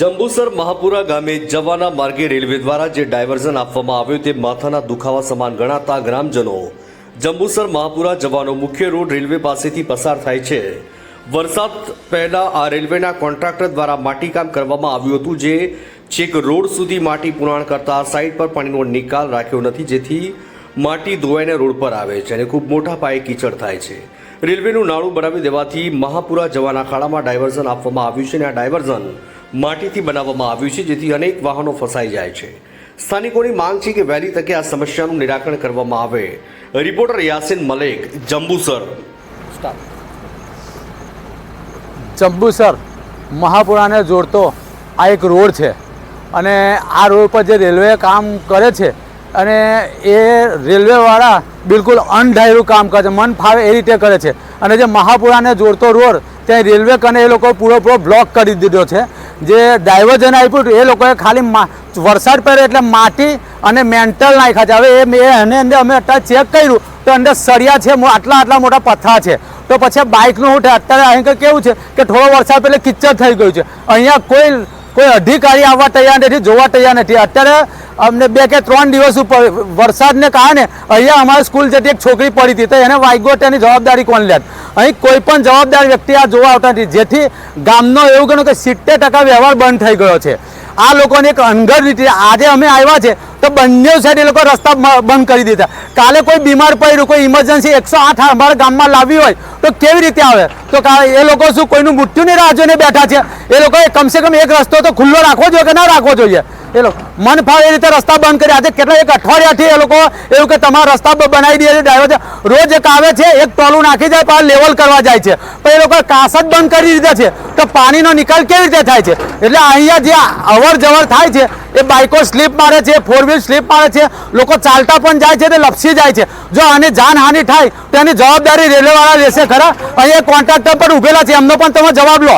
જંબુસર મહાપુરા ગામે જવાના માર્ગે રેલવે દ્વારા જે ડાયવર્ઝન આપવામાં આવ્યું તે માથાના દુખાવા સમાન ગણાતા ગ્રામજનો જંબુસર મહાપુરા જવાનો મુખ્ય રોડ રેલવે પાસેથી પસાર થાય છે. વરસાદ પહેલા આ રેલવેના કોન્ટ્રાક્ટર દ્વારા માટીકામ કરવામાં આવ્યું હતું જે છેક રોડ સુધી માટી પુરાણ કરતા સાઈડ પર પાણીનો નિકાલ રાખ્યો નથી જેથી માટી ધોવાઈને રોડ પર આવે છે અને ખૂબ મોટા પાયે કીચડ થાય છે. રેલવેનું નાળું બનાવી દેવાથી મહાપુરા જવાના ખાડામાં ડાયવર્ઝન આપવામાં આવ્યું છે અને આ ડાયવર્ઝન માટીથી બનાવવામાં આવ્યું છે જેથી અનેક વાહનો ફસાઈ જાય છે. સ્થાનિકોની માંગ છે કે વહેલી તકે આ સમસ્યાનું નિરાકરણ કરવામાં આવે. રિપોર્ટર યાસીન મલેક જંબુસર. જંબુસર મહાપુરાને જોડતો આ એક રોડ છે. અને આ રોડ પર જે રેલવે કામ કરે છે અને એ રેલવેવાળા બિલકુલ અનઢાયરું કામ કરે છે મન ફાવે એ રીતે કરે છે. અને જે મહાપુરાને જોડતો રોડ ત્યાં રેલવે કને એ લોકો પૂરો બ્લોક કરી દીધો છે. જે ડાયવર્ઝન આપ્યું હતું, એ લોકોએ ખાલી વરસાદ પડ્યો એટલે માટી અને મેન્ટલ નાખ્યા છે. હવે એ એને અંદર અમે અત્યારે ચેક કર્યું, તો અંદર સળિયા છે આટલા આટલા મોટા પથ્થા છે. તો પછી બાઇકનું હું અત્યારે અહીં કેવું છે કે થોડો વરસાદ પહેલે કિચ્ચર થઈ ગયું છે. અહીંયા કોઈ કોઈ અધિકારી આવવા તૈયાર નથી, જોવા તૈયાર નથી. અત્યારે અમને બે કે ત્રણ દિવસ ઉપર વરસાદને કારણે અહીંયા અમારી સ્કૂલ જતી એક છોકરી પડી હતી તો એને વાગ્યો જવાબદારી કોણ લે અહીં કોઈ પણ જવાબદાર વ્યક્તિ આ જોવા આવતા નથી. જેથી ગામનો એવું ગણો કે સિત્તેર ટકા વ્યવહાર બંધ થઈ ગયો છે. આ લોકોને એક અનગઢ રીતે આજે અમે આવ્યા છે તો બંને સાઈડ એ લોકો રસ્તા બંધ કરી દીધા. કાલે કોઈ બીમાર પડ્યું, કોઈ ઇમરજન્સી એકસો આઠ અમારા ગામમાં લાવી હોય તો કેવી રીતે આવે? તો એ લોકો શું કોઈનું મૃત્યુની રાહ જોઈને બેઠા છે? એ લોકોએ કમસે કમ એક રસ્તો તો ખુલ્લો રાખવો જોઈએ કે ના રાખવો જોઈએ? એ લોકો મન ફાવે એ રીતે રસ્તા બંધ કરી. આજે કેટલા એક અઠવાડિયાથી એ લોકો એવું કે તમારા રસ્તા બનાવી દે છે ડ્રાઈવર રોજ એક આવે છે, એક ટોલું નાખી જાય, પાછા લેવલ કરવા જાય છે. પણ એ લોકો કાસ જ બંધ કરી દીધા છે. તો પાણીનો નિકાલ કેવી રીતે થાય છે? એટલે અહીંયા જે અવર જવર થાય છે, એ બાઇકો સ્લીપ મારે છે ફોર વ્હીલ સ્લીપ મારે છે, લોકો ચાલતા પણ જાય છે, તે લપસી જાય છે. જો આની જાનહાનિ થાય, તો એની જવાબદારી રેલવેવાળા લેશે ખરા? અહીંયા કોન્ટ્રાક્ટર પણ ઉભેલા છે, એમનો પણ તમે જવાબ લો.